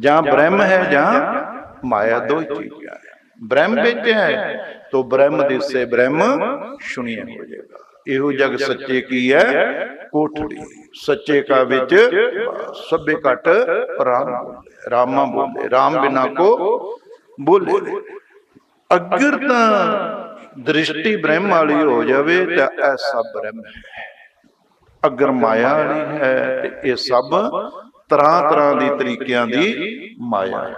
ਜਾਂ ਬ੍ਰਹਮ ਹੈ ਜਾਂ ਮਾਇਆ ਦੋ ਹੀ ਚੀਜ਼ਾਂ ਹੈ। ਬ੍ਰਹਮ ਵਿੱਚ ਹੈ ਤੋ ਬ੍ਰਹਮ ਦਿਸੇ ਬ੍ਰਹਮ ਸੁਣੀਏ ਹੋ ਜਾਏਗਾ ਇਹੋ ਜਗ ਸੱਚੇ ਕੀ ਹੈ? ਕੋਠੜੀ। ਸੱਚੇ ਕਾ ਵਿੱਚ ਸਭੇ ਘਟ ਰਾਮ ਰਾਮਾ। ਬੋਲੇ। ਰਾਮ ਬਿਨਾ ਕੋ ਬੋਲੇ। ਅਗਰ ਤਾਂ ਦ੍ਰਿਸ਼ਟੀ ਬ੍ਰਹਮ ਵਾਲੀ ਹੋ ਜਾਵੇ ਤਾਂ ਇਹ ਸਭ ਬ੍ਰਹਮ ਹੈ। ਅਗਰ ਮਾਇਆ ਵਾਲੀ ਹੈ ਤੇ ਇਹ ਸਭ ਤਰ੍ਹਾਂ ਤਰ੍ਹਾਂ ਦੀ ਤਰੀਕਿਆਂ ਦੀ ਮਾਇਆ ਹੈ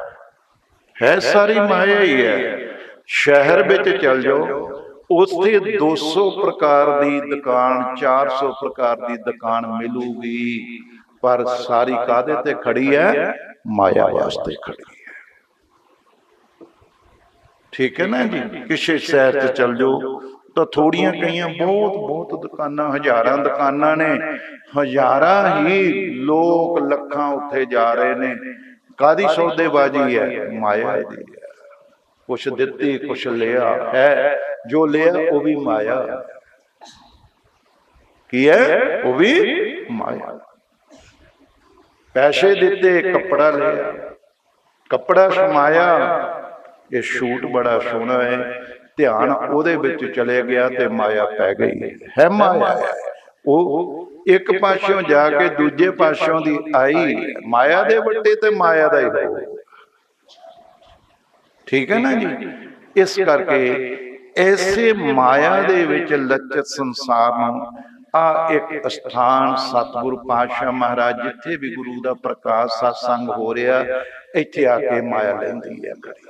ਹੈ ਸਾਰੀ ਮਾਇਆ ਹੀ ਹੈ। ਸ਼ਹਿਰ ਵਿੱਚ ਚਲ ਜਾਓ। ਉੱਥੇ 200 ਪ੍ਰਕਾਰ ਦੀ ਦੁਕਾਨ 400 ਪ੍ਰਕਾਰ ਦੀ ਦੁਕਾਨ ਮਿਲੂਗੀ। ਪਰ ਸਾਰੀ ਕਾਦੇ ਤੇ ਖੜੀ ਹੈ? ਮਾਇਆ ਵਾਸਤੇ ਖੜੀ ਹੈ। ਠੀਕ ਹੈ ਨਾ ਜੀ? ਕਿਸੇ ਸ਼ਹਿਰ 'ਚ ਚਲ ਜਾਓ। ਤਾਂ ਥੋੜੀਆਂ ਕਈਆਂ ਬਹੁਤ ਬਹੁਤ ਦੁਕਾਨਾਂ ਹਜ਼ਾਰਾਂ ਦੁਕਾਨਾਂ ਨੇ। ਹਜ਼ਾਰਾਂ ਹੀ ਲੋਕ ਲੱਖਾਂ ਉੱਥੇ ਜਾ ਰਹੇ ਨੇ। ਕਾਦੀ ਸੌਦੇਬਾਜ਼ੀ ਹੈ? ਮਾਇਆ ਦੀ ਕੁਛ ਦਿੱਤੀ ਕੁਛ ਲਿਆ ਹੈ। ਜੋ ਲਿਆ ਉਹ ਵੀ ਮਾਇਆ। ਕੀ ਹੈ? ਉਹ ਵੀ ਮਾਇਆ। ਪੈਸੇ ਦਿੱਤੇ ਕੱਪੜਾ ਲਿਆ। ਕੱਪੜਾ ਸਮਾਇਆ। ਇਹ ਸ਼ੂਟ ਬੜਾ ਸੋਹਣਾ ਹੈ। ਧਿਆਨ ਉਹਦੇ ਵਿੱਚ ਚਲੇ ਗਿਆ ਤੇ ਮਾਇਆ ਪੈ ਗਈ। ਹੈ ਮਾਇਆ? ਉਹ ਇੱਕ ਪਾਸਿਓਂ ਜਾ ਕੇ ਦੂਜੇ ਪਾਸਿਓਂ ਦੀ ਆਈ। ਮਾਇਆ ਦੇ ਵੱਟੇ ਤੇ ਮਾਇਆ ਦਾ ਹੀ ਹੋ ਠੀਕ ਹੈ ਨਾ ਜੀ? ਇਸ ਕਰਕੇ ਐਸੇ ਮਾਇਆ ਦੇ ਵਿੱਚ ਲੱਚਤ ਸੰਸਾਰ ਨੂੰ ਆ ਇੱਕ ਸਥਾਨ ਸਤਿਗੁਰੂ ਪਾਤਸ਼ਾਹ ਮਹਾਰਾਜ ਜਿੱਥੇ ਵੀ ਗੁਰੂ ਦਾ ਪ੍ਰਕਾਸ਼ satsang ਹੋ ਰਿਹਾ ਇੱਥੇ ਆ ਕੇ ਮਾਇਆ ਲੈਂਦੀ ਹੈ। ਕਰੀ